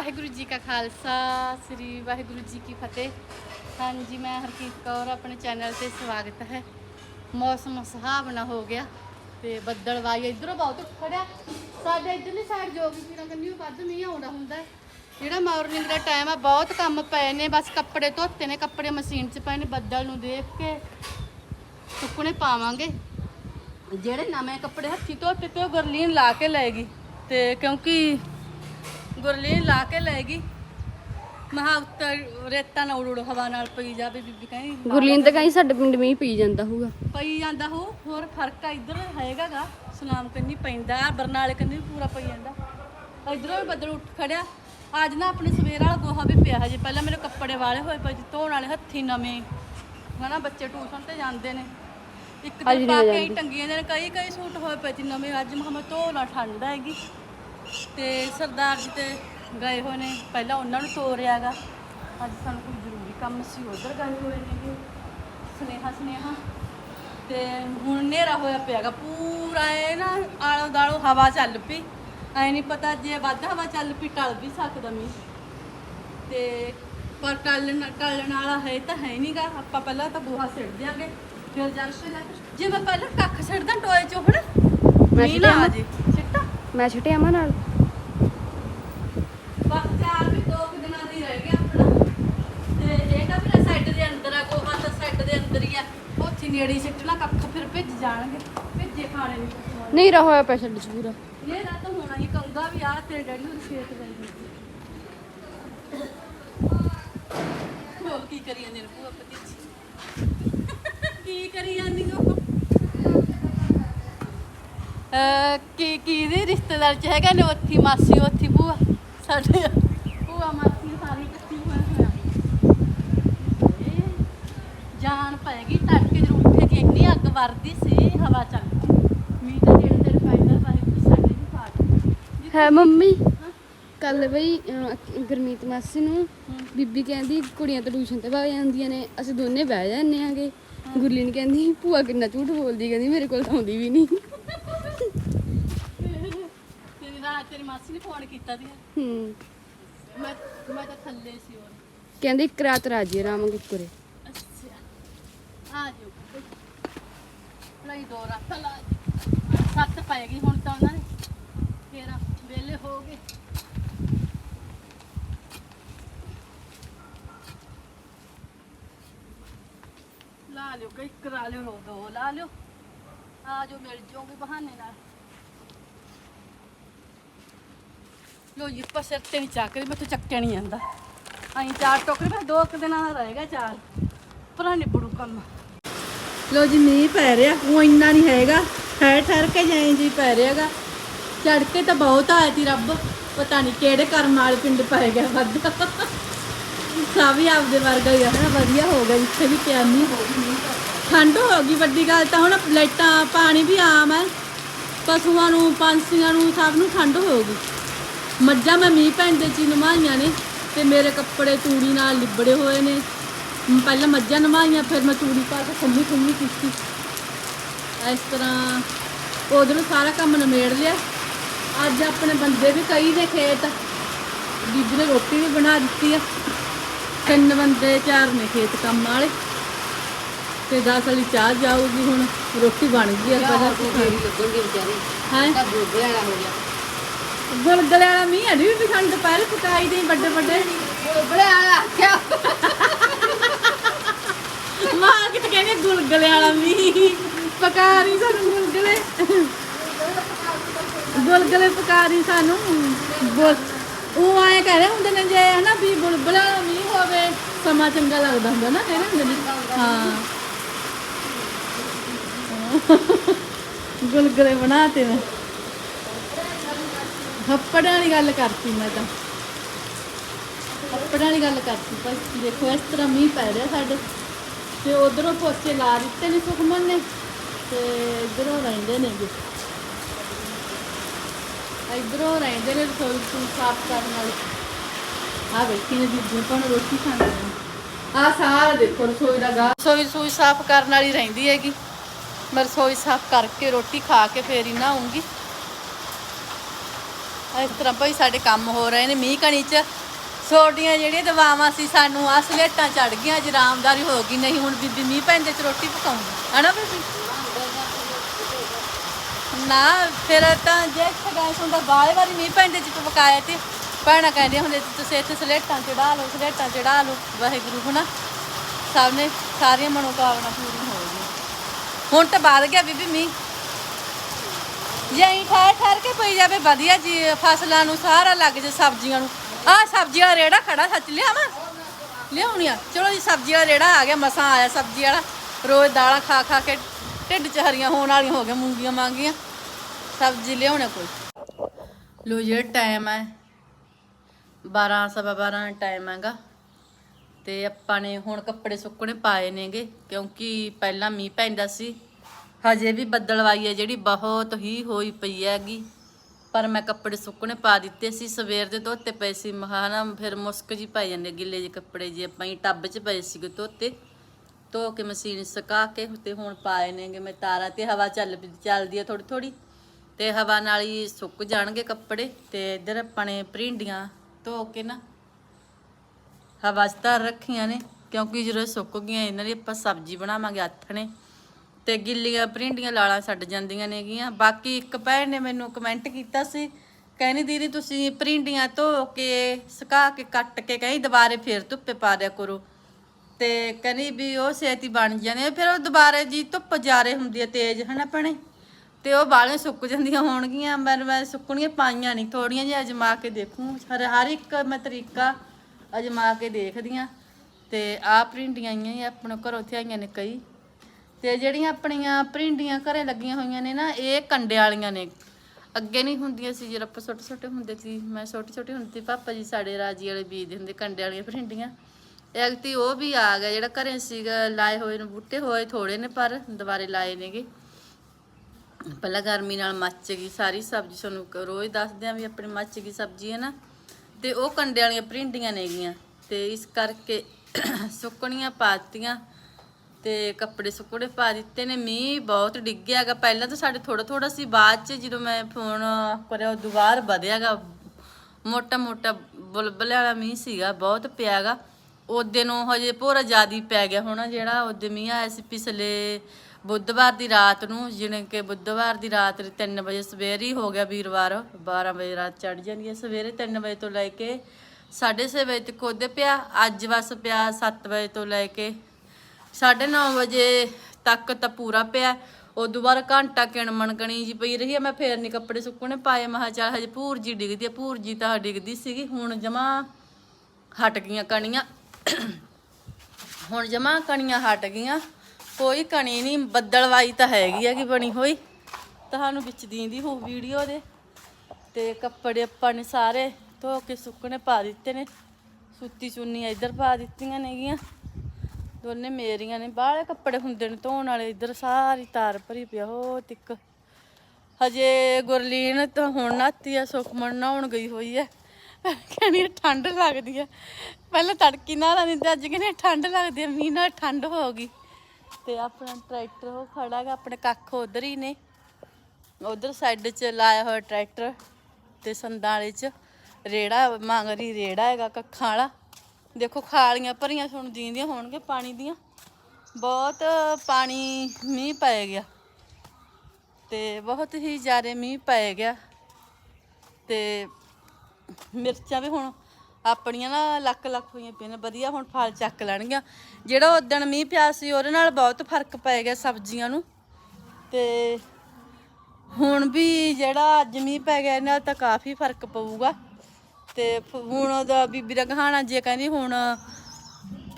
ਵਾਹਿਗੁਰੂ ਜੀ ਕਾ ਖਾਲਸਾ, ਸ੍ਰੀ ਵਾਹਿਗੁਰੂ ਜੀ ਕੀ ਫਤਿਹ। ਹਾਂਜੀ ਮੈਂ ਹਰਕੀਤ ਕੌਰ, ਆਪਣੇ ਚੈਨਲ ਤੇ ਸਵਾਗਤ ਹੈ। ਮੌਸਮ ਸੁਹਾਵਣਾ ਹੋ ਗਿਆ ਤੇ ਬੱਦਲਵਾਈ ਇਧਰੋਂ ਬਹੁਤ ਖੜਿਆ। ਸਾਡੇ ਇਧਰਲੀ ਸਾਈਡ ਜੋ ਪੀਣਾ ਕੰਨੀ ਵੱਧ ਨਹੀਂ ਆਉਂਦਾ ਹੁੰਦਾ ਜਿਹੜਾ ਮਾਰਨਿੰਗ ਦਾ ਟਾਈਮ ਆ, ਬਹੁਤ ਕੰਮ ਪਏ ਨੇ। ਬਸ ਕੱਪੜੇ ਧੋਤੇ ਨੇ, ਕੱਪੜੇ ਮਸ਼ੀਨ 'ਚ ਪਏ ਨੇ, ਬੱਦਲ ਨੂੰ ਦੇਖ ਕੇ ਸੁੱਕਣੇ ਪਾਵਾਂਗੇ। ਜਿਹੜੇ ਨਵੇਂ ਕੱਪੜੇ ਹੱਥੀ ਧੋਤੇ ਤੇ ਉਹ ਗਰਲੀਨ ਲਾ ਕੇ ਲੈਗੀ ਤੇ ਕਿਉਂਕਿ ਗੁਰਲੀਨ ਲਾ ਕੇ ਲੈ ਗਈ। ਮਹਾ ਉੱਤਰ ਰੇਤਾ ਨਾ ਉੜ ਉੜ ਹਵਾ ਨਾਲ ਪਈ ਜਾਵੇ ਬੀਬੀ ਕਹਿੰਦੀ। ਗੁਰਲੀਨ ਤਾਂ ਕਹੀਂ ਸਾਡੇ ਪਿੰਡ ਮੀਂਹ ਪਈ ਜਾਂਦਾ ਹੋਊਗਾ। ਪਈ ਜਾਂਦਾ ਹੋ ਹੋਰ ਫ਼ਰਕ ਆ ਇੱਧਰ ਹੈਗਾਗਾ ਸੁਨਾਮ ਕੰਨੀ ਪੈਂਦਾ ਬਰਨਾਲੇ ਕੰਨੀ ਵੀ ਪੂਰਾ ਪਈ ਜਾਂਦਾ। ਇੱਧਰੋਂ ਵੀ ਬੱਦਲ ਉੱਠ ਖੜਿਆ। ਅੱਜ ਨਾ ਆਪਣੇ ਸਵੇਰ ਵਾਲਾ ਗੋਹਾ ਵੀ ਪਿਆ ਹਜੇ ਪਹਿਲਾਂ ਮੇਰੇ ਕੱਪੜੇ ਵਾਲੇ ਹੋਏ ਪਏ ਧੋਣ ਵਾਲੇ ਹੱਥੀ ਨਵੇਂ। ਹਨਾ ਬੱਚੇ ਟਿਊਸ਼ਨ ਤੇ ਜਾਂਦੇ ਨੇ। ਇੱਕ ਦਿਨ ਪਾ ਕੇ ਟੰਗੀਆਂ ਨੇ ਕਈ ਕਈ ਸੂਟ ਹੋਏ ਪਏ ਸੀ ਨਵੇਂ ਅੱਜ ਮਹਮਾ ਧੋਣਾ ਠੰਡ ਹੈਗੀ। ਤੇ ਸਰਦਾਰ ਜੀ ਤੇ ਗਏ ਹੋਏ ਨੇ। ਪਹਿਲਾਂ ਉਹਨਾਂ ਨੂੰ ਤੋਰਿਆਗਾ ਅੱਜ ਸਾਨੂੰ ਕੋਈ ਜ਼ਰੂਰੀ ਕੰਮ ਸੀ ਉਧਰ ਗਏ ਹੋਏ ਨੇ ਸੁਨੇਹਾ ਸੁਨੇਹਾ। ਤੇ ਹੁਣ ਹਨੇਰਾ ਹੋਇਆ ਪਿਆਗਾ ਪੂਰਾ ਇਹ ਨਾ ਆਲੋ ਦਾਲੋ ਹਵਾ ਚੱਲ ਪਈ। ਐ ਨਹੀਂ ਪਤਾ ਜੇ ਵੱਧ ਹਵਾ ਚੱਲ ਪਈ ਟਲ ਵੀ ਸਕਦਾ ਮੀਂਹ। ਤੇ ਪਰ ਟਲਣ ਟਲਣ ਵਾਲਾ ਹੈ ਤਾਂ ਹੈ ਨਹੀਂਗਾ ਆਪਾਂ ਪਹਿਲਾਂ ਤਾਂ ਗੋਹਾ ਸਿੱਟ ਦਿਆਂਗੇ ਫਿਰ ਜਾ ਕੇ ਲੈ ਜੇ ਮੈਂ ਪਹਿਲਾਂ ਕੱਖ ਸਿੱਟਦਾ ਟੋਏ ਚੋਂ ਹਣ ਮੈਂ ਮੀਂਹ ਨਾ ਆ ਜੇ। ਮੈਂ ਛੁੱਟਿਆ ਮਾਂ ਨਾਲ। ਬਸ ਚਾਰ ਵੀ ਦੋ ਕੁ ਦਿਨਾਂ ਦੀ ਰਹਿ ਗਿਆ ਆਪਣਾ। ਤੇ ਤਾਂ ਫਿਰ ਸਾਈਡ ਦੇ ਅੰਦਰ ਆ ਗੋਹਾ ਤਾਂ ਸਾਈਡ ਦੇ ਅੰਦਰ ਹੀ ਆ। ਉੱਥੇ ਨੇੜੇ ਹੀ ਸਿੱਟਣਾ ਕੱਖ ਫਿਰ ਭਿੱਜ ਜਾਣਗੇ। ਭਿੱਜੇ ਖਾਣੇ ਕੁਛ ਨਹੀਂ ਰਹਾ ਹੋਇਆ ਪੈਸਾ ਡਿਸ ਪੂਰਾ। ਇਹ ਰਾਤ ਹੋਣਾ ਹੀ ਕੰਗਾ ਵੀ ਆ ਤੇ ਡੈਡੀ ਨੂੰ ਖੇਤ ਗਈ ਹੋਰ ਕੀ ਕਰੀ ਜਾਂਦੇ ਨੇ ਭੂਆ ਪਤੀ ਕੀ ਕਰੀ ਜਾਂਦੀ ਉਹ? ਕੀ ਕੀ ਦੇ ਰਿਸ਼ਤੇਦਾਰ ਚ ਹੈਗਾ ਨੇ? ਉੱਥੀ ਮਾਸੀ ਉੱਥੀ ਭੂਆ ਸਾਡੇ ਭੂਆ ਮਾਸੀ ਸਾਰੀ ਇਕੱਠੀ ਹੋਏ ਹੋਇਆ ਜਾਨ ਪਏਗੀ ਤੜਕੇ ਜਦੋਂ ਉੱਠੇ ਦੀ ਇੰਨੀ ਅੱਗ ਵਰਦੀ ਸੀ ਹਵਾ ਚੱਲ ਮੀਂਹ ਤਾਂ ਨੇੜੇ ਤੇੜੇ ਪੈਂਦਾ ਵਾਹਿਗੁਰੂ ਸਾਡੇ ਵੀ ਪਾ ਦੇ ਹੈ ਮੰਮੀ? ਕੱਲ ਬਈ ਗੁਰਮੀਤ ਮਾਸੀ ਨੂੰ ਬੀਬੀ ਕਹਿੰਦੀ ਕੁੜੀਆਂ ਤਾਂ ਟਿਊਸ਼ਨ ਤੇ ਵਗ ਜਾਂਦੀਆਂ ਨੇ ਅਸੀਂ ਦੋਨੇ ਬਹਿ ਜਾਂਦੇ ਆਂਗੇ। ਗੁਰਲੀਨ ਕਹਿੰਦੀ ਭੂਆ ਕਿੰਨਾ ਝੂਠ ਬੋਲਦੀ ਕਹਿੰਦੀ ਮੇਰੇ ਕੋਲ ਤਾਂ ਆਉਂਦੀ ਵੀ ਨਹੀਂ ਤੇਰੀ ਰਾਤ ਤੇਰੀ ਮਾਸੀ ਨੇ ਫੋਨ ਕੀਤਾ ਸੀ। ਹੂੰ। ਮੈਂ ਮੈਂ ਤਾਂ ਥੱਲੇ ਸੀ ਹੋਰ ਕਹਿੰਦੀ ਇੱਕ ਰਾਤ ਰਾਜੀ ਆਰਾਮ ਗੁੱਕਰੇ ਅੱਛਾ। ਆ ਜਾਓ। ਲਈ ਦੋ ਰਾਤਾਂ ਲਾ ਸੱਤ ਪਏਗੀ ਹੁਣ ਤਾਂ ਉਹਨਾਂ ਨੇ। ਫੇਰ ਵੇਲੇ ਹੋ ਗਏ। ਲਾ ਲਿਓ ਕਈ ਕਰਾ ਲਿਓ ਰੋ ਦੋ ਲਾ ਲਿਓ। ਆ ਜੋ ਮਿਲ ਜਾਓਗੇ ਬਹਾਨੇ ਨਾਲ। ਲੋ ਜੀ ਪਸਰ ਤੇ ਨਹੀਂ ਚੱਕਰੀ ਮੈਂ ਚੱਕਿਆ ਨਹੀਂ ਜਾਂਦਾ। ਅਸੀਂ ਚਾਰ ਟੋਕਰੇ, ਮੈਂ ਦੋ ਕੁ ਦਿਨਾਂ ਦਾ ਰਹੇਗਾ ਚਾਰ। ਪਰਾਂ ਨਿਬੜੂ ਕੰਮ। ਲੋ ਜੀ, ਮੀਂਹ ਪੈ ਰਿਹਾ, ਉਹ ਇੰਨਾ ਨਹੀਂ ਹੈਗਾ। ਠਹਿਰ ਠਹਿਰ ਕੇ ਜਾਈ ਜੀ ਪੈ ਰਿਹਾਗਾ। ਝੜ ਕੇ ਤਾਂ ਬਹੁਤ ਆਇਆ ਸੀ ਰੱਬ, ਪਤਾ ਨਹੀਂ ਕਿਹੜੇ ਕਰਮ ਵਾਲੇ ਪਿੰਡ ਪੈ ਗਿਆ ਵੱਧ। ਸਭ ਹੀ ਆਪਦੇ ਵਰਗਾ ਹੀ ਆ, ਹਨਾ? ਵਧੀਆ ਹੋ ਗਿਆ ਇੱਥੇ ਵੀ ਪਿਆ ਮੀਂਹ। ਠੰਡ ਹੋ ਗਈ ਵੱਡੀ ਗੱਲ, ਤਾਂ ਹੁਣ ਲਾਈਟਾਂ, ਪਾਣੀ ਵੀ ਆਮ ਹੈ। ਪਸ਼ੂਆਂ ਨੂੰ, ਪੰਛੀਆਂ ਨੂੰ ਸਭ ਨੂੰ ਠੰਡ ਹੋ ਗਈ। ਮੱਝਾਂ ਮੈਂ ਮੀਂਹ ਪੈਂਦੇ ਚ ਨਮਾਈਆਂ ਨੇ ਤੇ ਮੇਰੇ ਕੱਪੜੇ ਤੂੜੀ ਨਾਲ ਲਿਬੜੇ ਹੋਏ ਨੇ। ਪਹਿਲਾਂ ਮੱਝਾਂ ਨਮਾਈਆਂ ਫਿਰ ਮੈਂ ਤੂੜੀ ਪਾ ਕੇ ਖੁੱਲੀ ਖੁੱਲੀ ਕੀਤੀ। ਇਸ ਤਰ੍ਹਾਂ ਉਧਰੋਂ ਸਾਰਾ ਕੰਮ ਨਿਮੇੜ ਲਿਆ। ਅੱਜ ਆਪਣੇ ਬੰਦੇ ਵੀ ਕਈ ਨੇ ਖੇਤ। ਬੀਬੀ ਨੇ ਰੋਟੀ ਵੀ ਬਣਾ ਦਿੱਤੀ ਆ। ਤਿੰਨ ਬੰਦੇ ਚਾਰ ਨੇ ਖੇਤ ਕੰਮ ਵਾਲੇ। ਤੇ 10 ਵਾਲੀ ਚਾਹ ਜਾਊਗੀ ਹੁਣ ਰੋਟੀ ਬਣ ਗਈ ਆ ਪਹਿਲਾਂ। ਲੱਗਣਗੇ ਵਿਚਾਰੇ। ਹਾਂ? ਤਾਂ ਬੋਬੇ ਵਾਲਾ ਹੋ ਗਿਆ। ਗੁਲਗਲੇ ਵਾਲਾ ਮੀਂਹ ਅੜੀ ਵੀ ਠੰਡ ਪਹਿਲ ਪਕਾਈ ਦੇ ਵੱਡੇ ਵੱਡੇ। ਬੋਬੇ ਵਾਲਾ ਕਿਆ ਮਾਂ ਕਿਤੇ ਕਹਿੰਦੇ ਗੁਲਗਲੇ ਵਾਲਾ ਮੀਂਹ। ਪਕਾ ਰਹੀ ਸਾਨੂੰ ਗੁਲਗਲੇ। ਗੁਲਗਲੇ ਪਕਾ ਰਹੀ ਸਾਨੂੰ। ਉਹ ਆਏ ਕਹਿੰਦੇ ਹੁੰਦੇ ਨੇ ਜੇ ਹਨਾ ਵੀ ਬੁਲਬੁਲ ਵਾਲਾ ਮੀਂਹ ਹੋਵੇ, ਸਮਾਂ ਚੰਗਾ ਲੱਗਦਾ ਹੁੰਦਾ ਨਾ ਕਹਿੰਦੇ ਹੁੰਦੇ ਨੇ। ਹਾਂ। ਗੁਲਗਲੇ ਬਣਾਤੇ ਮੈਂ ਥੱਪੜਾਂ ਵਾਲੀ ਗੱਲ ਕਰਤੀ ਮੈਂ ਤਾਂ। ਥੱਪੜਾਂ ਵਾਲੀ ਗੱਲ ਕਰਤੀ ਭਾਈ। ਦੇਖੋ, ਇਸ ਤਰ੍ਹਾਂ ਮੀਂਹ ਪੈ ਰਿਹਾ ਸਾਡੇ। ਤੇ ਉਧਰੋਂ ਪੋਚੇ ਲਾ ਦਿੱਤੇ ਨੇ ਸੁਖਮਨ ਨੇ ਤੇ ਇਧਰੋਂ ਰਹਿੰਦੇ ਨੇ ਜੀ। ਇਧਰੋਂ ਰਹਿੰਦੇ ਨੇ ਰਸੋਈ ਨੂੰ ਸਾਫ਼ ਕਰਨ ਵਾਲੇ। ਆ ਬੈਠੀ ਨੇ ਬੀਬੀ ਕੋਲ ਰੋਟੀ ਖਾਣ ਆ। ਸਾਰਾ ਦੇਖੋ ਰਸੋਈ ਦਾ ਗਾ ਰਸੋਈ ਸੂਈ ਸਾਫ਼ ਕਰਨ ਵਾਲੀ ਰਹਿੰਦੀ ਹੈਗੀ। ਮੈਂ ਰਸੋਈ ਸਾਫ਼ ਕਰਕੇ ਰੋਟੀ ਖਾ ਕੇ ਫੇਰ ਹੀ ਨਹਾਉਂਗੀ। ਇਸ ਤਰ੍ਹਾਂ ਭਾਈ ਸਾਡੇ ਕੰਮ ਹੋ ਰਹੇ ਨੇ, ਮੀਂਹ ਕਣੀ ਚ ਛੋਟੀਆਂ ਜਿਹੜੀਆਂ ਦਵਾਵਾਂ ਸੀ ਸਾਨੂੰ ਆ ਸਲੇਟਾਂ ਚੜ ਗਈਆਂ, ਅੱਜ ਆਰਾਮਦਾਰੀ ਹੋ ਗਈ, ਨਹੀਂ ਹੁਣ ਬੀਬੀ ਮੀਂਹ ਪੈਂਦੇ ਚ ਰੋਟੀ ਪਕਾਉਂਦੀ ਹਨਾ ਬੀਬੀ? ਨਾ, ਫਿਰ ਤਾਂ ਜੇ ਇੱਥੇ ਹੁੰਦਾ, ਬਾਲੇ ਵਾਰੀ ਮੀਂਹ ਪੈਂਦੇ ਚ ਪਕਾਇਆ ਤੇ, ਭੈਣਾਂ ਕਹਿੰਦੀਆਂ ਹੁੰਦੇ ਤੁਸੀਂ ਇੱਥੇ ਸਲੇਟਾਂ ਚੜਾ ਲਓ, ਸਲੇਟਾਂ ਚੜਾ ਲਓ, ਵਾਹਿਗੁਰੂ, ਹਨਾ? ਸਭ ਨੇ ਸਾਰੀਆਂ ਮਨੋਕਾਮਨਾ ਪੂਰੀਆਂ ਹੋ ਗਈਆਂ। ਹੁਣ ਤਾਂ ਵੱਧ ਗਿਆ ਬੀਬੀ ਮੀਂਹ। ਜੇ ਠਹਿਰ ਠਹਿਰ ਕੇ ਪਈ ਜਾਵੇ, ਵਧੀਆ ਜੀ, ਫਸਲਾਂ ਨੂੰ ਸਾਰਾ ਲੱਗ ਜੇ ਸਬਜ਼ੀਆਂ ਨੂੰ। ਆਹ ਸਬਜ਼ੀ ਵਾਲਾ ਰੇੜਾ ਖੜਾ, ਸੱਚ ਲਿਆਵਾਂ? ਲਿਆਉਣੀ ਆ। ਚਲੋ ਜੀ ਸਬਜ਼ੀ ਵਾਲਾ ਰੇੜਾ ਆ ਗਿਆ, ਮਸਾਂ ਆਇਆ ਸਬਜ਼ੀ ਵਾਲਾ। ਰੋਜ਼ ਦਾਲਾਂ ਖਾ ਖਾ ਕੇ ਢਿੱਡ ਚ ਹਰੀਆਂ ਹੋਣ ਵਾਲੀਆਂ ਹੋ ਗਈਆਂ, ਮੂੰਗੀਆਂ ਮੰਗੀਆਂ। ਸਬਜ਼ੀ ਲਿਆਉਣਾ ਕੋਈ। ਲੋ ਜੇ ਟਾਈਮ ਹੈ 12 ਸਵਾ 12 ਟਾਈਮ ਹੈਗਾ। ਤੇ ਆਪਾਂ ਨੇ ਹੁਣ ਕੱਪੜੇ ਸੁੱਕਣੇ ਪਾਏ ਨੇਗੇ, ਕਿਉਂਕਿ ਪਹਿਲਾਂ ਮੀਂਹ ਪੈਂਦਾ ਸੀ। ਹਜੇ ਵੀ ਬੱਦਲਵਾਈ ਹੈ ਜਿਹੜੀ ਬਹੁਤ ਹੀ ਹੋਈ ਪਈ ਹੈਗੀ। ਪਰ ਮੈਂ ਕੱਪੜੇ ਸੁੱਕਣੇ ਪਾ ਦਿੱਤੇ ਸੀ। ਸਵੇਰ ਦੇ ਧੋਤੇ ਪਏ ਸੀ। ਮਹਾਨਾ ਫਿਰ ਮੁਸਕ ਜੀ ਪੈ ਜਾਂਦੇ ਗਿੱਲੇ ਜਿਹੇ ਕੱਪੜੇ ਜੇ ਆਪਾਂ ਹੀ ਟੱਬ 'ਚ ਪਏ ਸੀਗੇ ਧੋਤੇ। ਧੋ ਕੇ ਮਸ਼ੀਨ ਸੁਕਾ ਕੇ ਤੇ ਹੁਣ ਪਾਏ ਨੇਗੇ। ਮੈਂ ਤਾਰਾਂ ਤੇ ਹਵਾ ਚੱਲ ਚੱਲਦੀ ਹੈ ਥੋੜੀ ਥੋੜੀ ਤੇ ਹਵਾ ਨਾਲ ਹੀ ਸੁੱਕ ਜਾਣਗੇ ਕੱਪੜੇ। ਤੇ ਇੱਧਰ ਆਪਾਂ ਨੇ ਪ੍ਰਿੰਡੀਆਂ ਧੋ ਕੇ ਨਾ ਹਵਾ 'ਚ ਧਰ ਰੱਖੀਆਂ ਨੇ। ਕਿਉਂਕਿ ਜਦੋਂ ਸੁੱਕ ਗਈਆਂ, ਇਹਨਾਂ ਦੀ ਆਪਾਂ ਸਬਜ਼ੀ ਬਣਾਵਾਂਗੇ, ਆਥਣੇ। ਤੇ ਗਿੱਲੀਆਂ ਪ੍ਰਿੰਡੀਆਂ ਲਾਲਾਂ ਛੱਡ ਜਾਂਦੀਆਂ ਨੇਗੀਆਂ ਬਾਕੀ ਇੱਕ ਭੈਣ ਨੇ ਮੈਨੂੰ ਕਮੈਂਟ ਕੀਤਾ ਸੀ, ਕਹਿੰਦੀ, ਦੀਦੀ, ਤੁਸੀਂ ਪ੍ਰਿੰਡੀਆਂ ਧੋ ਕੇ, ਸੁਕਾ ਕੇ, ਕੱਟ ਕੇ ਕਹਿੰਦੀ, ਦੁਬਾਰੇ ਫੇਰ ਧੁੱਪੇ ਪਾ ਦਿਆ ਕਰੋ। ਤੇ ਕਹਿੰਦੀ ਵੀ ਉਹ ਛੇਤੀ ਬਣ ਜਾਂਦੇ ਫਿਰ ਉਹ ਦੁਬਾਰੇ ਜੀ ਧੁੱਪ ਜਾਰੇ ਹੁੰਦੀ ਹੈ ਤੇਜ਼, ਹਨਾ ਭੈਣੇ? ਤੇ ਉਹ ਬਾਲੇ ਸੁੱਕ ਜਾਂਦੀਆਂ ਹੋਣਗੀਆਂ। ਮੈਂ ਮੈਂ ਸੁੱਕਣੀਆਂ ਪਾਈਆਂ ਨਹੀਂ ਥੋੜੀਆਂ ਜਿਹਾ ਅਜਮਾ ਕੇ ਦੇਖੂੰ। ਹਰ ਹਰ ਇੱਕ ਮੈਂ ਤਰੀਕਾ ਅਜਮਾ ਕੇ ਦੇਖਦੀ ਦੇਖਦੀਆਂ ਤੇ ਆਹ ਪ੍ਰਿੰਡੀਆਂ ਆਈਆਂ ਹੀ ਆਪਣੇ ਘਰੋਂ ਉੱਥੇ ਆਈਆਂ ਨੇ ਕਈ। ਤੇ ਜਿਹੜੀਆਂ ਆਪਣੀਆਂ ਪ੍ਰਿੰਡੀਆਂ ਘਰੇ ਲੱਗੀਆਂ ਹੋਈਆਂ ਨੇ ਨਾ, ਇਹ ਕੰਡੇ ਵਾਲੀਆਂ ਨੇ। ਅੱਗੇ ਨਹੀਂ ਹੁੰਦੀਆਂ ਸੀ, ਜਦੋਂ ਆਪਾਂ ਛੋਟੇ ਛੋਟੇ ਹੁੰਦੇ ਸੀ, ਮੈਂ ਛੋਟੇ ਛੋਟੇ ਹੁੰਦੇ ਸੀ, ਪਾਪਾ ਜੀ ਸਾਡੇ ਰਾਜੀ ਵਾਲੇ ਬੀਜਦੇ ਹੁੰਦੇ ਕੰਡੇ ਵਾਲੀਆਂ ਪ੍ਰਿੰਡੀਆਂ ਐਗਤੀ ਉਹ ਵੀ ਆ ਗਿਆ, ਜਿਹੜਾ ਘਰੇ ਸੀਗਾ, ਲਾਏ ਹੋਏ ਨੇ, ਬੂਟੇ ਹੋਏ ਥੋੜੇ ਨੇ, ਪਰ ਦੁਬਾਰੇ ਲਾਏ ਨੇਗੇ ਪਹਿਲਾਂ ਗਰਮੀ ਨਾਲ ਮੱਚ ਗਈ, ਸਾਰੀ ਸਬਜ਼ੀ ਤੁਹਾਨੂੰ ਰੋਜ਼ ਦੱਸਦੇ ਆ ਵੀ ਆਪਣੀ ਮੱਚ ਗਈ ਸਬਜ਼ੀ, ਹੈ ਨਾ। ਤੇ ਉਹ ਕੰਡੇ ਵਾਲੀਆਂ ਭਰਿੰਡੀਆਂ ਨੇਗੀਆਂ ਤੇ ਇਸ ਕਰਕੇ ਸੁੱਕਣੀਆਂ ਪਾਤੀਆਂ ਤੇ ਕੱਪੜੇ ਸੁੱਕੜੇ ਪਾ ਦਿੱਤੇ ਨੇ, ਮੀਂਹ ਬਹੁਤ ਡਿੱਗਿਆਗਾ ਪਹਿਲਾਂ ਤਾਂ ਸਾਡੇ ਥੋੜਾ ਥੋੜਾ ਸੀ, ਬਾਅਦ ਚ ਜਦੋਂ ਮੈਂ ਫੋਨ ਕਰਿਆ, ਉਦੋਂ ਬਾਅਦ ਵਧਿਆਗਾ ਮੋਟਾ ਮੋਟਾ ਬੁਲਬੁਲ ਵਾਲਾ ਮੀਂਹ ਸੀਗਾ, ਬਹੁਤ ਪਿਆਗਾ ਉਹਦੇ ਨੂੰ ਹਜੇ ਪੂਰਾ ਜ਼ਿਆਦੀ ਪੈ ਗਿਆ ਹੋਣਾ ਜਿਹੜਾ, ਉਹਦੇ ਮੀਂਹ ਆਇਆ ਸੀ ਪਿਛਲੇ ਬੁੱਧਵਾਰ ਦੀ ਰਾਤ ਨੂੰ, ਜਿਵੇਂ ਕਿ ਬੁੱਧਵਾਰ ਦੀ ਰਾਤ ਦੇ 3 ਵਜੇ ਸਵੇਰ ਹੀ ਹੋ ਗਿਆ ਵੀਰਵਾਰ 12 ਵਜੇ ਰਾਤ ਚੜ ਜਾਂਦੀ ਹੈ। ਸਵੇਰੇ 3 ਵਜੇ ਤੋਂ ਲੈ ਕੇ 6:30 ਵਜੇ ਤੱਕ ਉਹਦੇ ਪਿਆ, ਅੱਜ ਬਸ ਪਿਆ 7 ਵਜੇ ਤੋਂ ਲੈ ਕੇ 9:30 ਵਜੇ ਤੱਕ ਤਾਂ ਪੂਰਾ ਪਿਆ। ਉਦੋਂ ਬਾਅਦ ਘੰਟਾ ਕਿਣ ਮਣਕਣੀ ਜੀ ਪਈ ਰਹੀ ਆ। ਮੈਂ ਫੇਰ ਨਹੀਂ ਕੱਪੜੇ ਸੁੱਕਣੇ ਪਾਏ। ਮੈਂ ਕਿਹਾ ਚੱਲ ਹਜੇ ਭੂਰ ਜੀ ਡਿੱਗਦੀ ਆ। ਭੂਰ ਜੀ ਤਾਂ ਡਿੱਗਦੀ ਸੀਗੀ। ਹੁਣ ਜਮਾ ਹਟ ਗਈਆਂ ਕਣੀਆਂ। ਹੁਣ ਜਮਾ ਕਣੀਆਂ ਹਟ ਗਈਆਂ। ਕੋਈ ਕਣੀ ਨਹੀਂ ਬੱਦਲਵਾਈ ਤਾਂ ਹੈਗੀ ਆ ਕਿ ਬਣੀ ਹੋਈ। ਤੁਹਾਨੂੰ ਵਿੱਚ ਦੀਂਦੀ ਹੋ ਵੀਡੀਓ ਦੇ। ਤੇ ਕੱਪੜੇ ਆਪਾਂ ਨੇ ਸਾਰੇ ਧੋ ਕੇ ਸੁੱਕਣੇ ਪਾ ਦਿੱਤੇ ਨੇ। ਸੁੱਤੀ ਚੁੰਨੀ ਇੱਧਰ ਪਾ ਦਿੱਤੀਆਂ ਨੇਗੀਆਂ। ਦੋਨੇ ਮੇਰੀਆਂ ਨੇ, ਬਾਹਲੇ ਕੱਪੜੇ ਹੁੰਦੇ ਨੇ ਧੋਣ ਵਾਲੇ, ਇੱਧਰ ਸਾਰੀ ਤਾਰ ਭਰੀ ਪਿਆ ਹੋ ਤਿੱਕ। ਹਜੇ ਗੁਰਲੀਨ ਤਾਂ ਹੁਣ ਨਾਤੀ ਆ, ਸੁਖਮਨ ਨਹਾਉਣ ਗਈ ਹੋਈ ਹੈ ਕਹਿੰਦੀ ਠੰਡ ਲੱਗਦੀ ਹੈ ਪਹਿਲਾਂ ਤੜਕੀ ਨਾਲ ਨਹੀਂ ਤੇ ਅੱਜ ਕਹਿੰਦੀ ਠੰਡ ਲੱਗਦੀ ਹੈ ਮੀਂਹ ਨਾਲ ਠੰਡ ਹੋ ਗਈ। ਤੇ ਆਪਣਾ ਟਰੈਕਟਰ ਉਹ ਖੜਾ ਹੈਗਾ, ਆਪਣੇ ਕੱਖ ਉਧਰ ਹੀ ਨੇ। ਉਧਰ ਸਾਈਡ 'ਚ ਲਾਇਆ ਹੋਇਆ ਟਰੈਕਟਰ ਤੇ ਸੰਦਾਂ ਵਾਲੇ 'ਚ ਰੇੜਾ, ਮੰਗਰੀ ਰੇੜਾ ਹੈਗਾ, ਕੱਖਾਂ ਵਾਲਾ। ਦੇਖੋ ਖਾਲੀਆਂ ਭਰੀਆਂ ਸੁਣ ਜੀਂਦੀਆਂ ਹੋਣਗੇ ਪਾਣੀ ਦੀਆਂ। ਬਹੁਤ ਪਾਣੀ ਮੀਂਹ ਪੈ ਗਿਆ। ਤੇ ਬਹੁਤ ਹੀ ਜ਼ਿਆਦਾ ਮੀਂਹ ਪੈ ਗਿਆ। ਤੇ ਮਿਰਚਾਂ ਵੀ ਹੁਣ ਆਪਣੀਆਂ ਨਾ ਲੱਕ ਲੱਕ ਹੋਈਆਂ ਪਈਆਂ ਨੇ। ਵਧੀਆ ਹੁਣ ਫਲ ਚੱਕ ਲੈਣਗੀਆਂ। ਜਿਹੜਾ ਉਦਣ ਮੀਂਹ ਪਿਆ ਸੀ, ਉਹਦੇ ਨਾਲ ਬਹੁਤ ਫ਼ਰਕ ਪੈ ਗਿਆ ਸਬਜ਼ੀਆਂ ਨੂੰ। ਤੇ ਹੁਣ ਵੀ ਜਿਹੜਾ ਅੱਜ ਮੀਂਹ ਪੈ ਗਿਆ, ਇਹਨਾਂ ਨਾਲ ਤਾਂ ਕਾਫੀ ਫ਼ਰਕ ਪਊਗਾ। ਤੇ ਹੁਣ ਉਹਦਾ ਬੀਬੀ ਦਾ ਕਹਾਣਾ ਜੇ ਕਹਿੰਦੀ ਹੁਣ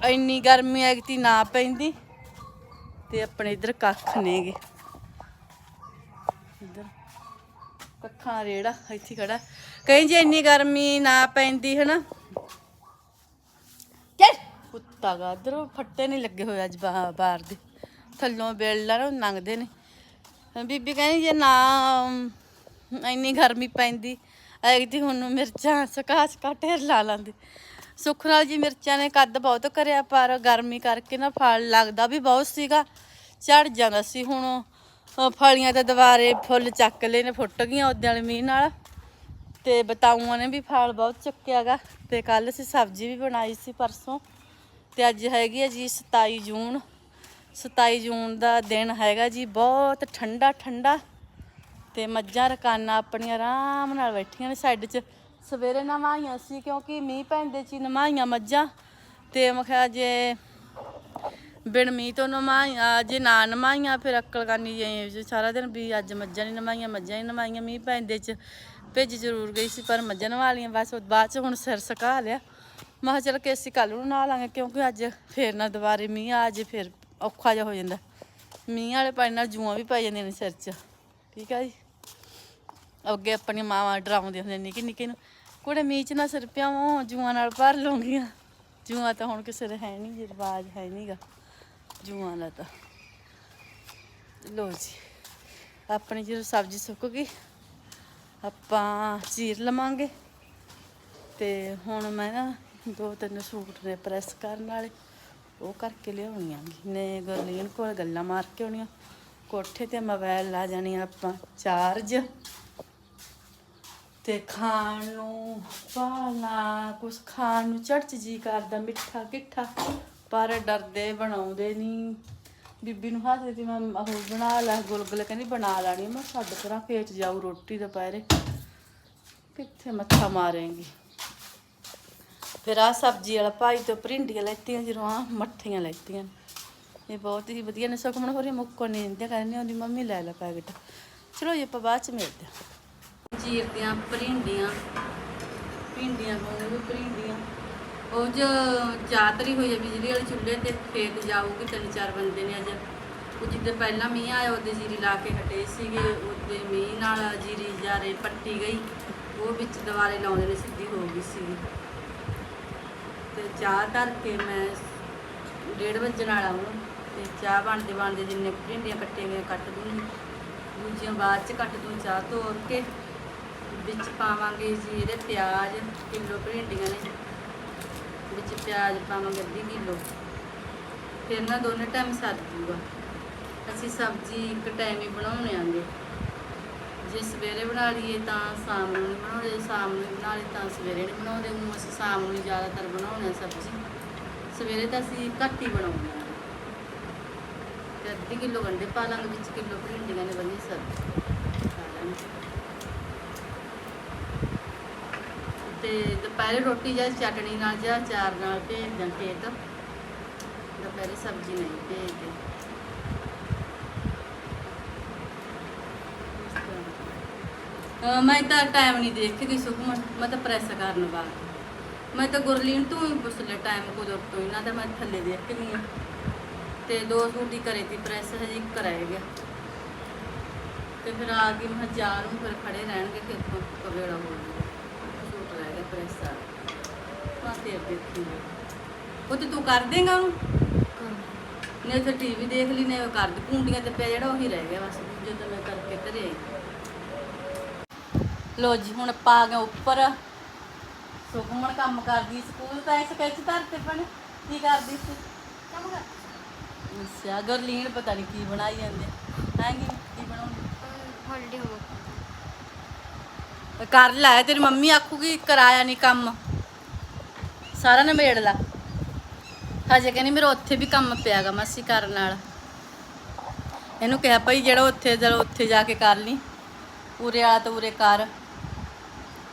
ਇੰਨੀ ਗਰਮੀ ਐਗਤੀ ਨਾ ਪੈਂਦੀ। ਤੇ ਆਪਣੇ ਇੱਧਰ ਕੱਖ ਨੇਗੇ। ਇੱਧਰ ਕੱਖਾਂ ਰੇੜਾ ਇੱਥੇ ਖੜਾ। ਕਹੀਂ ਜੇ ਇੰਨੀ ਗਰਮੀ ਨਾ ਪੈਂਦੀ ਹਨਾ। ਚੱਲ। ਕੁੱਤਾ ਗਾ ਇੱਧਰ ਫੱਟੇ ਨਹੀਂ ਲੱਗੇ ਹੋਏ ਅੱਜ ਬਾਹਰ ਦੇ। ਥੱਲੋਂ ਬੇਲਾਂ ਨੂੰ ਲੰਘਦੇ ਨੇ। ਬੀਬੀ ਕਹਿੰਦੀ ਜੇ ਨਾ ਇੰਨੀ ਗਰਮੀ ਪੈਂਦੀ ਐਗਤੀ ਹੁਣ ਮਿਰਚਾਂ ਸੁਕਾ ਸੁਕਾ ਢੇਰ ਲਾ ਲਾਂਦੇ। ਸੁੱਖ ਨਾਲ ਜੀ ਮਿਰਚਾਂ ਨੇ ਕੱਦ ਬਹੁਤ ਕਰਿਆ, ਪਰ ਗਰਮੀ ਕਰਕੇ ਨਾ ਫਲ ਲੱਗਦਾ ਵੀ ਬਹੁਤ ਸੀਗਾ। ਝੜ ਜਾਂਦਾ ਸੀ ਹੁਣ। ਫਲੀਆਂ ਤੇ ਦੁਬਾਰੇ ਫੁੱਲ ਚੱਕ ਲਏ ਨੇ, ਫੁੱਟ ਗਈਆਂ ਉਹਦੇ ਵਾਲੇ ਮੀਂਹ ਨਾਲ। ਤੇ ਬਤਾਊਆਂ ਨੇ ਵੀ ਫਲ ਬਹੁਤ ਚੱਕਿਆਗਾ। ਤੇ ਕੱਲ ਅਸੀਂ ਸਬਜ਼ੀ ਵੀ ਬਣਾਈ ਸੀ ਪਰਸੋਂ। ਤੇ ਅੱਜ ਹੈਗੀ ਹੈ ਜੀ 27 ਜੂਨ। 27 ਜੂਨ ਦਾ ਦਿਨ ਹੈਗਾ ਜੀ, ਬਹੁਤ ਠੰਡਾ ਠੰਡਾ ਤੇ ਮੱਝਾਂ ਰਕਾਨਾ ਆਪਣੀਆਂ ਆਰਾਮ ਨਾਲ ਬੈਠੀਆਂ ਨੇ ਸਾਈਡ 'ਚ। ਸਵੇਰੇ ਨਵਾਈਆਂ ਸੀ ਕਿਉਂਕਿ ਮੀਂਹ ਪੈਂਦੇ ਚ ਹੀ ਨਵਾਈਆਂ ਮੱਝਾਂ। ਤੇ ਮੈਂ ਕਿਹਾ ਜੇ ਬਿਨ ਮੀਂਹ ਤੋਂ ਨਵਾਈਆਂ ਜੇ ਨਾ ਨਵਾਈਆਂ, ਫਿਰ ਅਕਲ ਕਰਨੀ ਜੇ ਸਾਰਾ ਦਿਨ ਵੀ ਅੱਜ ਮੱਝਾਂ ਨਹੀਂ ਨਵਾਈਆਂ, ਮੱਝਾਂ ਨਹੀਂ ਨਵਾਈਆਂ ਮੀਂਹ ਪੈਂਦੇ ਚ। ਭੇਜ ਜ਼ਰੂਰ ਗਈ ਸੀ ਪਰ ਮੱਝਾਂ ਨਵਾ ਲੀਆਂ ਬਸ ਉਹ ਬਾਅਦ ਚ ਹੁਣ ਸਿਰ ਸਕਾ ਲਿਆ। ਮੈਂ ਕਿਹਾ ਚਲ ਕੇ ਅਸੀਂ ਕੱਲ ਨੂੰ ਨਹਾ ਲਾਂਗੇ ਕਿਉਂਕਿ ਅੱਜ ਫੇਰ ਨਾ ਦੁਬਾਰੇ ਮੀਂਹ ਆ ਜੇ, ਫਿਰ ਔਖਾ ਜਿਹਾ ਹੋ ਜਾਂਦਾ। ਮੀਂਹ ਵਾਲੇ ਪਾਣੀ ਨਾਲ ਜੂਆਂ ਵੀ ਪੈ ਜਾਂਦੀਆਂ ਨੇ ਸਿਰ 'ਚ। ਠੀਕ ਆ ਜੀ? ਅੱਗੇ ਆਪਣੀਆਂ ਮਾਵਾਂ ਡਰਾਉਂਦੀਆਂ ਹੁੰਦੀਆਂ ਨਿੱਕੇ ਨਿੱਕੇ ਨੂੰ। ਕੁੜੇ ਮੀਂਹ 'ਚ ਨਾ ਸਿਰ ਪਿਆਵੋਂ ਜੂਆਂ ਨਾਲ ਭਰ ਲਵਾਂਗੀਆਂ ਜੂਆਂ ਤਾਂ ਹੁਣ ਕਿਸੇ ਦੇ ਹੈ ਨਹੀਂ ਜੀ ਰਿਵਾਜ ਹੈ ਨਹੀਂਗਾ ਜੂਆਂ ਦਾ ਤਾਂ। ਲੋ ਜੀ, ਆਪਣੀ ਜਦੋਂ ਸਬਜ਼ੀ ਸੁੱਕ ਗਈ, ਆਪਾਂ ਚੀਰ ਲਵਾਂਗੇ। ਤੇ ਹੁਣ ਮੈਂ ਨਾ ਦੋ ਤਿੰਨ ਸੂਟ ਨੇ ਪ੍ਰੈਸ ਕਰਨ ਵਾਲੇ, ਉਹ ਕਰਕੇ ਲਿਆਉਣੀਆਂ। ਨੇ ਗੁਰਲੀਨ ਕੋਲ ਗੱਲਾਂ ਮਾਰ ਕੇ ਆਉਣੀਆਂ। ਕੋਠੇ ਤੇ ਮੋਬਾਈਲ ਲਾ ਜਾਣੀ ਆਪਾਂ, ਚਾਰਜ। ਤੇ ਖਾਣ ਨੂੰ ਪਾਲਾ ਕੁਛ ਖਾਣ ਨੂੰ ਚੜਚ ਜੀ ਕਰਦਾ, ਮਿੱਠਾ ਕਿੱਠਾ, ਪਰ ਡਰਦੇ ਬਣਾਉਂਦੇ ਨਹੀਂ ਬੀਬੀ ਨੂੰ ਹੱਥ ਦਿੱਤੀ, ਮੈਂ ਉਹ ਬਣਾ ਲੈ, ਗੁਲਗੁਲੇ ਕਹਿੰਦੀ ਬਣਾ ਲੈਣੀ ਮੈਂ ਛੱਡ ਕਰਾਂ ਖੇਤ ਜਾਊ ਰੋਟੀ ਦੁਪਹਿਰੇ। ਕਿੱਥੇ ਮੱਥਾ ਮਾਰੇਂਗੀ? ਫਿਰ ਆ ਸਬਜ਼ੀ ਵਾਲਾ ਭਾਈ ਤੋਂ ਭਰਿੰਡੀਆਂ ਲੈਤੀਆਂ, ਜਦੋਂ ਆ ਮੱਠੀਆਂ ਲੈਤੀਆਂ। ਇਹ ਬਹੁਤ ਹੀ ਵਧੀਆ ਨੇ ਸੁਖਮਣ ਹੋਰੀ ਮੁੱਕੋ ਨਹੀਂ ਦਿੰਦੇ, ਕਹਿੰਦੇ ਉਹਦੀ ਮੰਮੀ ਲੈ ਲੈ ਪੈਕਟ। ਚਲੋ ਜੀ, ਆਪਾਂ ਬਾਅਦ ਚ ਮਿਲਦੇ ਹਾਂ। ਜੀਰ ਦੀਆਂ ਭਰਿੰਡੀਆਂ, ਭਿੰਡੀਆਂ ਕੋਲ ਭਰਿੰਡੀਆਂ। ਉਹ ਜੋ ਚਾਤਰੀ ਹੋਈ ਹੈ ਬਿਜਲੀ ਵਾਲੇ ਚੁੱਲ੍ਹੇ ਤੇ ਖੇਤ ਜਾਊਗੀ ਤਿੰਨ ਚਾਰ ਬੰਦੇ ਨੇ ਅੱਜ। ਉਹ ਜਿੱਦੇ ਪਹਿਲਾਂ ਮੀਂਹ ਆਇਆ, ਉਹਦੇ ਜੀਰੀ ਲਾ ਕੇ ਹਟੇ ਸੀਗੇ, ਉਹਦੇ ਮੀਂਹ ਨਾਲ ਜੀਰੀ ਜਾਰੇ ਪੱਟੀ ਗਈ। ਉਹ ਵਿੱਚ ਦੁਬਾਰੇ ਲਾਉਂਦੇ ਨੇ, ਸਿੱਧੀ ਹੋ ਗਈ ਸੀ ਤੇ ਚਾਹ ਧਰ ਕੇ ਮੈਂ ਡੇਢ ਵਜੇ ਨਾਲ ਆਉਂ ਤੇ ਚਾਹ ਬਣਦੇ ਬਣਦੇ ਜਿੰਨੇ ਭਿੰਡੀਆਂ ਕੱਟੀਆਂ ਗਈਆਂ ਕੱਟ ਦੂੰਗੀ। ਦੂਜੀਆਂ ਬਾਅਦ ਚ ਕੱਟ ਦੂੰ, ਚਾਹ ਤੋਰ ਕੇ। ਵਿੱਚ ਪਾਵਾਂਗੇ ਜੀ ਇਹਦੇ ਪਿਆਜ਼, ਕਿਲੋ ਭਿੰਡੀਆਂ ਨੇ। ਵਿੱਚ ਪਿਆਜ਼ ਪਾਵਾਂਗੇ ਅੱਧੀ ਕਿਲੋ। ਫਿਰ ਨਾ ਦੋਨੇ ਟਾਈਮ ਸਰ ਜੂਗਾ। ਅਸੀਂ ਸਬਜ਼ੀ ਇੱਕ ਟਾਈਮ ਹੀ ਬਣਾਉਣੇ ਆਂਗੇ। ਜੇ ਸਵੇਰੇ ਬਣਾ ਲਈਏ ਤਾਂ ਸ਼ਾਮ ਨੂੰ ਨਹੀਂ ਬਣਾਉਂਦੇ, ਜੇ ਸ਼ਾਮ ਨੂੰ ਬਣਾ ਲਈ ਤਾਂ ਸਵੇਰੇ ਨਹੀਂ ਬਣਾਉਂਦੇ। ਉਹ ਅਸੀਂ ਸ਼ਾਮ ਨੂੰ ਹੀ ਜ਼ਿਆਦਾਤਰ ਬਣਾਉਂਦੇ ਆ ਸਬਜ਼ੀ। ਸਵੇਰੇ ਤਾਂ ਅਸੀਂ ਘੱਟ ਹੀ ਬਣਾਉਂਦੇ ਆ ਤੇ ਅੱਧੀ ਕਿਲੋ ਗੰਢੇ ਪਾ ਲਾਂਗੇ, ਵਿੱਚ ਕਿਲੋ ਭਿੰਡੀਆਂ ਨੇ ਵਧੀਆ ਸਬਜ਼ੀ ਖਾ ਲਾਂਗੇ। ਤੇ ਦੁਪਹਿਰੇ ਰੋਟੀ ਜਾਂ ਚਟਣੀ ਨਾਲ ਜਾਂ ਚਾਰ ਨਾਲ ਭੇਜਦਾ ਖੇਤ। ਦੁਪਹਿਰੇ ਸਬਜ਼ੀ ਨਹੀਂ ਭੇਜਦੇ। ਮੈਂ ਤਾਂ ਟਾਈਮ ਨਹੀਂ ਦੇਖਦੀ ਸੁਖਮਨ, ਮੈਂ ਤਾਂ ਪ੍ਰੈਸ ਕਰਨ ਬਾਅਦ ਮੈਂ ਤਾਂ ਗੁਰਲੀਨ ਤੋਂ ਹੀ ਪੁੱਛ ਲਿਆ ਟਾਈਮ ਕਦੋਂ ਤੋਂ, ਇਹਨਾਂ ਦਾ ਮੈਂ ਥੱਲੇ ਦੇਖਦੀ ਹਾਂ। ਤੇ ਦੋ ਸੂਟ ਹੀ ਕਰੇ ਤੀ ਪ੍ਰੈਸ ਹਜੇ ਇੱਕ ਗਿਆ। ਤੇ ਫਿਰ ਆ ਕੇ ਮੈਂ ਜਾ ਨੂੰ ਫਿਰ ਖੜੇ ਰਹਿਣਗੇ ਫਿਰ ਤੋਂ ਕਵੇੜਾ ਹੋ ਗਿਆ ਸੂਟ ਰਹਿ ਗਿਆ ਪ੍ਰੈਸ ਦਾ ਮੈਂ ਤੇ ਦੇਖੀ ਉਹ ਤੇ ਤੂੰ ਕਰ ਦੇਂਗਾ ਉਹਨੂੰ? ਨੇ ਤੇ ਟੀਵੀ ਦੇਖ ਲਈ ਨੇ ਉਹ ਕਰ ਦੇ ਕੁੰਡੀਆਂ ਤੇ ਪਿਆ ਜਿਹੜਾ ਉਹੀ ਰਹਿ ਗਿਆ ਬਸ ਜਦੋਂ ਮੈਂ ਕਰਕੇ ਧਰੇ ਆਈ। ਲੋ ਜੀ ਹੁਣ ਆਪਾਂ ਆ ਗਏ ਉੱਪਰ। ਸੁਖਮਣ ਕੰਮ ਕਰਦੀ ਸਕੂਲ ਤਾਂ ਇਸ ਕੱਚ ਧਰਤੇ ਪਣ ਕੀ ਕਰਦੀ ਸੀ? ਕੰਮ ਕਰ। ਅੱਛਾ ਗਰਲੀਨ ਪਤਾ ਨਹੀਂ ਕੀ ਬਣਾਈ ਜਾਂਦੇ। ਹੈਂਗੀ ਕੀ ਬਣਾਉਂਦੀ? ਹੌਲੀਡੇ ਹੋ ਕਰ ਲੈ, ਤੇਰੀ ਮੰਮੀ ਆਖੂਗੀ ਕਰਾਇਆ ਨਹੀਂ ਕੰਮ। ਸਾਰਾ ਨਿਬੇੜ ਲਾ। ਹਜੇ ਕਹਿੰਦੀ ਮੇਰਾ ਉੱਥੇ ਵੀ ਕੰਮ ਪਿਆਗਾ ਮਾਸੀ ਕਰਨ ਨਾਲ। ਇਹਨੂੰ ਕਿਹਾ ਭਾਈ ਜਿਹੜਾ ਉੱਥੇ ਜਿਹੜਾ ਉੱਥੇ ਜਾ ਕੇ ਕਰ ਲਈ। ਉਰੇ ਆ ਤਾਂ ਉਰੇ ਕਰ।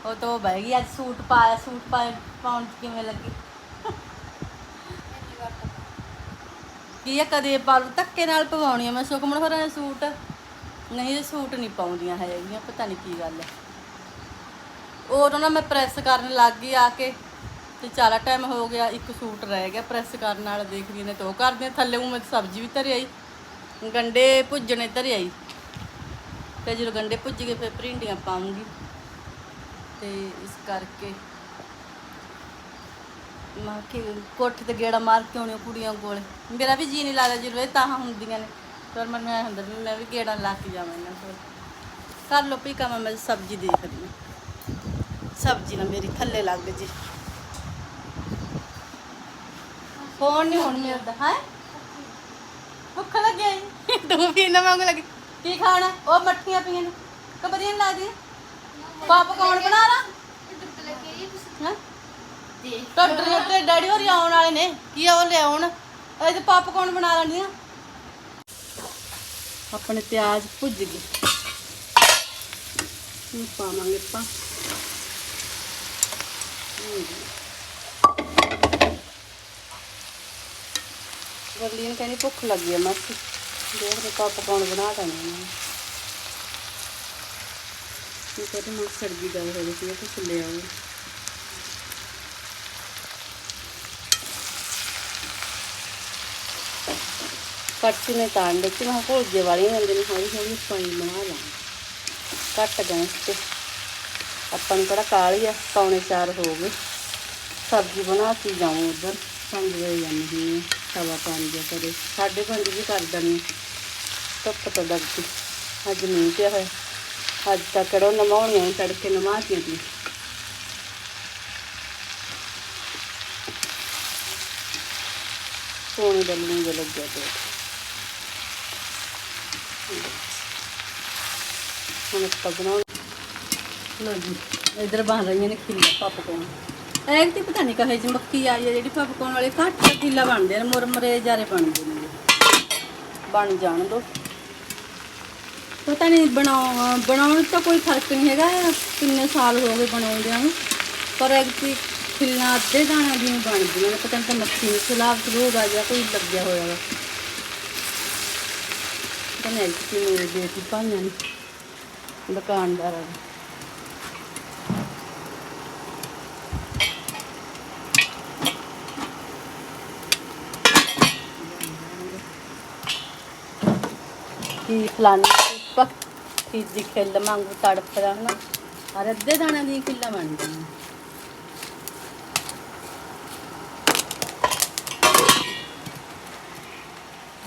ਉਹ ਤਾਂ ਉਹ ਬਹਿ ਗਈ, ਅੱਜ ਸੂਟ ਪਾਇਆ, ਸੂਟ ਪਾਉਣ 'ਚ ਕਿਵੇਂ ਲੱਗੀ? ਕੀ ਆ, ਕਦੇ ਪਾਲੂ ਧੱਕੇ ਨਾਲ ਪਵਾਉਣੀ ਆ, ਮੈਂ ਸੁਖਮਣ ਹੋਰਾਂ ਦੇ ਸੂਟ। ਨਹੀਂ, ਇਹ ਸੂਟ ਨਹੀਂ ਪਾਉਂਦੀਆਂ ਹੈਗੀਆਂ, ਪਤਾ ਨਹੀਂ ਕੀ ਗੱਲ ਹੈ ਉਹ ਨਾ ਮੈਂ ਪ੍ਰੈਸ ਕਰਨ ਲੱਗ ਗਈ ਆ ਕੇ ਤੇ ਚਾਰਾ ਟਾਈਮ ਹੋ ਗਿਆ, ਇੱਕ ਸੂਟ ਰਹਿ ਗਿਆ ਪ੍ਰੈਸ ਕਰਨ ਨਾਲ, ਦੇਖਦੀ ਨੇ ਤੋ ਕਰਦੇ ਆ। ਥੱਲੇ ਉਹ ਮੈਂ ਸਬਜ਼ੀ ਵੀ ਧਰੀ ਆਈ, ਗੰਡੇ ਭੁੱਜਣੇ ਧਰੀ ਆਈ। ਤੇ ਜਦੋਂ ਗੰਡੇ ਭੁੱਜ ਗਏ, ਫਿਰ ਭਿੰਡੀਆਂ ਪਾਉਂਗੀ। ਤੇ ਇਸ ਕਰਕੇ ਮੈਂ ਕਿ ਕੋਠੇ ਤੇ ਗੇੜਾ ਮਾਰ ਕੇ ਆਉਣੀ ਕੁੜੀਆਂ ਕੋਲ। ਮੇਰਾ ਵੀ ਜੀ ਨਹੀਂ ਲੱਗਦਾ ਜਦੋਂ ਇਹ ਤਾਂ ਹੁੰਦੀਆਂ ਨੇ। ਪਰ ਮੈਨੂੰ ਐਂ ਹੁੰਦਾ ਵੀ ਮੈਂ ਵੀ ਗੇੜਾ ਲਾ ਕੇ ਜਾਵਾਂ ਇਹਨਾਂ ਕੋਲ। ਕਰ ਲੋ ਪੀ ਕੰਮ, ਮੈਂ ਸਬਜ਼ੀ ਦੇਖਦੀ ਹਾਂ। ਸਬਜ਼ੀ ਨਾ ਮੇਰੀ ਥੱਲੇ ਲੱਗ ਜੇ। ਫੋਨ ਨਹੀਂ ਹੁਣ ਮਿਲਦਾ ਹੈ? ਭੁੱਖ ਲੱਗਿਆ ਜੀ ਤੂੰ ਵੀ ਨਾ ਮੰਗ ਲੱਗੀ। ਕੀ ਖਾਣਾ? ਉਹ ਮੱਠੀਆਂ ਪਈਆਂ ਨੇ। ਕਿ ਵਧੀਆ ਪਾਪ ਕੌਣ ਬਣਾ ਲਾ? ਹਾਂ? ਟੱਡਰ ਤੇ ਡੈਡੀ ਹੋਰੀ ਆਉਣ ਵਾਲੇ ਨੇ। ਕੀ ਆ ਉਹ ਲਿਆਉਣ? ਇਹ ਤੇ ਪਾਪ ਕੌਣ ਬਣਾ ਲੈਣੀ ਆ ਆਪਣੇ ਪਿਆਜ਼ ਭੁੱਜ ਗਏ। ਹੁਣ ਪਾਵਾਂਗੇ ਆਪਾਂ? ਗਰਲੀਨ ਕਹਿੰਦੀ ਭੁੱਖ ਲੱਗੀ ਆ ਮਾਸੀ। ਦੇਖਦੇ ਪਾਪ ਕੌਣ ਬਣਾ ਦੇਣਾ ਇਹ ਕਹਿੰਦੇ ਮੈਂ। ਸਰਦੀ ਦਾ ਹੋ ਗਈ ਸੀ ਕੁਛ ਲੈ ਆਉਂ ਕੜਛੀ ਨੇ ਤਾਂ ਦਿੱਤੀ ਮੈਂ ਭੁੱਜੇ ਵਾਲੀਆਂ ਹੁੰਦੇ ਨੇ ਹੌਲੀ ਹੌਲੀ ਪਾਣੀ ਬਣਾ ਲਾਂ। ਕੱਟ ਗੈਸ ਤੇ। ਆਪਾਂ ਨੂੰ ਕਿਹੜਾ ਕਾਲੀ ਆ, ਪੌਣੇ ਚਾਰ ਹੋ ਗਏ। ਸਬਜ਼ੀ ਬਣਾ ਕੇ ਜਾਉਂ ਉਧਰ, ਪੰਜ ਵਜੇ ਜਾਂਦੀ ਹਾਂ ਸਵਾ ਪੰਜ ਕਰੇ। ਸਾਢੇ ਪੰਜ ਵੀ ਕਰ ਦਣੀ ਧੁੱਪ ਤੋਂ ਡਰਦੀ ਅੱਜ ਨਹੀਂ ਪਿਆ ਹੋਇਆ। ਅੱਜ ਤਾਂ ਕਿਹੜਾ ਨਮਾਉਣੀਆਂ ਤੜਕੇ ਨਮਾਤੀਆਂ ਤੀ ਸੋਨੇ ਦਾ ਲੂਣ ਲੱਗਿਆ ਤੇ ਹੁਣ ਆਪਾਂ ਬਣਾਉਣ ਲੋ ਜੀ, ਇਧਰ ਬਣ ਰਹੀਆਂ ਨੇ ਖਿੱਲਾ ਪਪਕੌਰਨ ਐਗ ਤੇ ਪਤਾ ਨਹੀਂ ਕਹੇ ਜੀ ਮੱਕੀ ਆਈ ਹੈ ਜਿਹੜੀ ਪਪਕੌਰਨ ਵਾਲੇ, ਘੱਟ ਕਿੱਲਾ ਬਣਦੇ ਨੇ ਮੁਰਮਰੇ ਜਾਰੇ ਬਣਦੇ ਨੇ। ਬਣ ਜਾਣ ਦੋ। ਪਤਾ ਨਹੀਂ ਬਣਾਉ ਬਣਾਉਣ ਤਾਂ ਕੋਈ ਫ਼ਰਕ ਨਹੀਂ ਹੈਗਾ, ਕਿੰਨੇ ਸਾਲ ਹੋ ਗਏ ਬਣਾਉਂਦਿਆਂ ਨੂੰ। ਪਰ ਐਗਤੀ ਖਿੱਲਾਂ ਅੱਧੇ ਦਾਣਾ ਦੀਆਂ ਬਣਦੀਆਂ ਨੇ, ਪਤਾ ਨਹੀਂ ਤਾਂ ਮੱਖੀ ਨੂੰ ਖਿਲਾਫ ਰੋਗ ਆ ਜਾਂ ਕੋਈ ਲੱਗਿਆ ਹੋਇਆ ਵਾ। ਤਾਂ ਮੈਂ ਐਗਤੀ ਮੇਰੇ ਬੇਟੀ ਭਾਈਆਂ ਨੇ, ਦੁਕਾਨਦਾਰਾਂ ਦੀ ਕੀ ਫਲਾਨੀ ਪੱਕ ਕੀ ਦੀ ਖਿੱਲ ਮੰਗੂ ਤੜਫਦਾ ਹਨਾ ਔਰ ਅੱਧੇ ਦਾਣਾ ਦੀ ਕਿੱਲਾ ਬਣ ਜਾਂਦੀ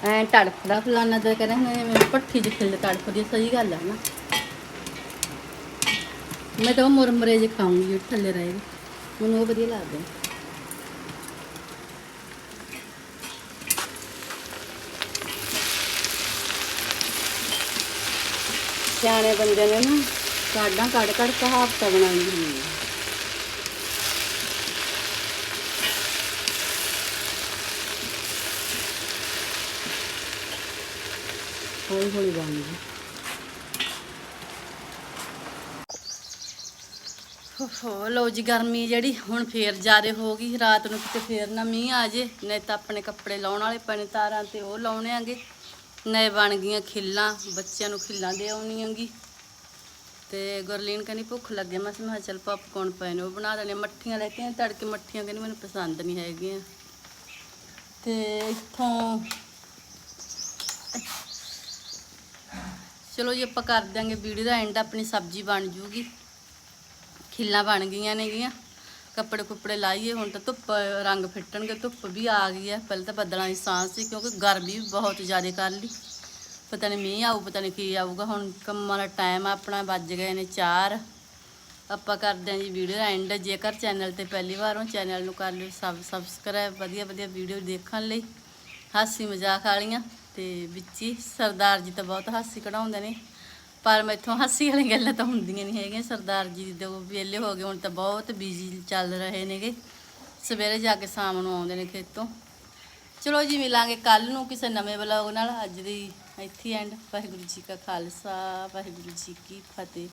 ਐ ਤੜਫਦਾ ਫਲਾਨਾ ਤਾਂ ਕਹਿੰਦੇ ਮੈਂ ਪੱਠੀ ਦੀ ਖਿੱਲ ਤੜਫਦੀ ਸਹੀ ਗੱਲ ਆ ਨਾ। ਮੈਂ ਤਾਂ ਉਹ ਮੁਰਮਰੇ ਜੇ ਖਾਉਂਗੀ ਥੱਲੇ ਰਹੇ ਮੈਨੂੰ ਉਹ ਵਧੀਆ ਲੱਗਦੇ ਸਿਆਣੇ ਬੰਦੇ ਨੇ ਨਾ ਕਾਡਾਂ ਕੱਢ ਕੱਢ ਕਹਾਵਤਾਂ ਬਣਾਈ ਹੋਈਆਂ। ਹੌਲੀ ਹੌਲੀ ਬਣ ਗਈ ਹੋ ਲੋ ਜੀ ਗਰਮੀ ਜਿਹੜੀ ਹੁਣ ਫੇਰ ਜ਼ਿਆਦੇ ਹੋ ਗਈ, ਰਾਤ ਨੂੰ ਕਿਤੇ ਫੇਰ ਨਾ ਮੀਂਹ ਆ ਜੇ, ਨਹੀਂ ਤਾਂ ਆਪਣੇ ਕੱਪੜੇ ਲਾਉਣ ਵਾਲੇ ਪੈਣੇ ਤਾਰਾਂ ਤੇ ਉਹ ਲਾਉਣੇ ਆਂਗੇ। ਨਏ ਬਣ ਗਈਆਂ ਖਿੱਲਾਂ, ਬੱਚਿਆਂ ਨੂੰ ਖਿੱਲਾਂ ਦੇ ਆਉਣੀਆਂਗੀ ਤੇ ਗੁਰਲੀਨ ਕਹਿੰਦੀ ਭੁੱਖ ਲੱਗੇ, ਮੈਂ ਕਿਹਾ ਚੱਲ ਪਪਕੌਰਨ ਪਏ ਨੇ, ਉਹ ਬਣਾ ਦੇਣੇ ਮੱਠੀਆਂ ਲੈ ਕੇ ਤੜਕੇ ਮੱਠੀਆਂ ਕਹਿੰਦੀ ਮੈਨੂੰ ਪਸੰਦ ਨਹੀਂ ਹੈਗੀਆਂ। ਤੇ ਇੱਥੋਂ ਚਲੋ ਜੀ, ਆਪਾਂ ਕਰ ਦਿਆਂਗੇ ਵੀਡੀਓ ਦਾ ਐਂਡ ਆਪਣੀ ਸਬਜ਼ੀ ਬਣ ਜੂਗੀ। ਖਿੱਲਾਂ ਬਣ ਗਈਆਂ ਨੇਗੀਆਂ। ਕੱਪੜੇ ਕੁੱਪੜੇ ਲਾਈਏ, ਹੁਣ ਤਾਂ ਧੁੱਪ, ਰੰਗ ਫਿੱਟਣਗੇ, ਧੁੱਪ ਵੀ ਆ ਗਈ ਹੈ। ਪਹਿਲਾਂ ਤਾਂ ਬੱਦਲਾਂ ਦੀ ਸਾਂਝ ਸੀ, ਕਿਉਂਕਿ ਗਰਮੀ ਵੀ ਬਹੁਤ ਜ਼ਿਆਦਾ ਕਰ ਲਈ। ਪਤਾ ਨਹੀਂ ਮੀਂਹ ਆਊ, ਪਤਾ ਨਹੀਂ ਕੀ ਆਊਗਾ। ਹੁਣ ਕੰਮਾਂ ਦਾ ਟਾਈਮ ਆਪਣਾ ਵੱਜ ਗਏ ਨੇ 4 ਆਪਾਂ ਕਰਦੇ ਹਾਂ ਜੀ ਵੀਡੀਓ ਐਂਡ ਜੇਕਰ ਚੈਨਲ ਤੇ ਪਹਿਲੀ ਵਾਰ ਹੋ ਚੈਨਲ ਨੂੰ ਕਰ ਲਿਓ ਸਬ ਸਬਸਕ੍ਰਾਈਬ ਵਧੀਆ ਵਧੀਆ ਵੀਡੀਓ ਦੇਖਣ ਲਈ। ਹਾਸੀ ਮਜ਼ਾਕ ਵਾਲੀਆਂ। ਤੇ ਵਿੱਚ ਹੀ ਸਰਦਾਰ ਜੀ ਤਾਂ ਬਹੁਤ ਹਾਸੀ ਕਢਾਉਂਦੇ ਨੇ। ਪਰ ਮੈਥੋਂ ਹਾਸੀ ਵਾਲੀਆਂ ਗੱਲਾਂ ਤਾਂ ਹੁੰਦੀਆਂ ਨਹੀਂ ਹੈਗੀਆਂ। ਸਰਦਾਰ ਜੀ ਦੇ ਵਿਹਲੇ ਹੋ ਗਏ, ਹੁਣ ਤਾਂ ਬਹੁਤ ਬਿਜ਼ੀ ਚੱਲ ਰਹੇ ਨੇਗੇ। ਸਵੇਰੇ ਜਾ ਕੇ ਸ਼ਾਮ ਨੂੰ ਆਉਂਦੇ ਨੇ ਖੇਤੋਂ। ਚਲੋ ਜੀ, ਮਿਲਾਂਗੇ ਕੱਲ ਨੂੰ ਕਿਸੇ ਨਵੇਂ ਵਲੌਗ ਨਾਲ। ਅੱਜ ਦੀ ਇੱਥੇ ਐਂਡ ਵਾਹਿਗੁਰੂ ਜੀ ਕਾ ਖਾਲਸਾ, ਵਾਹਿਗੁਰੂ ਜੀ ਕੀ ਫਤਿਹ।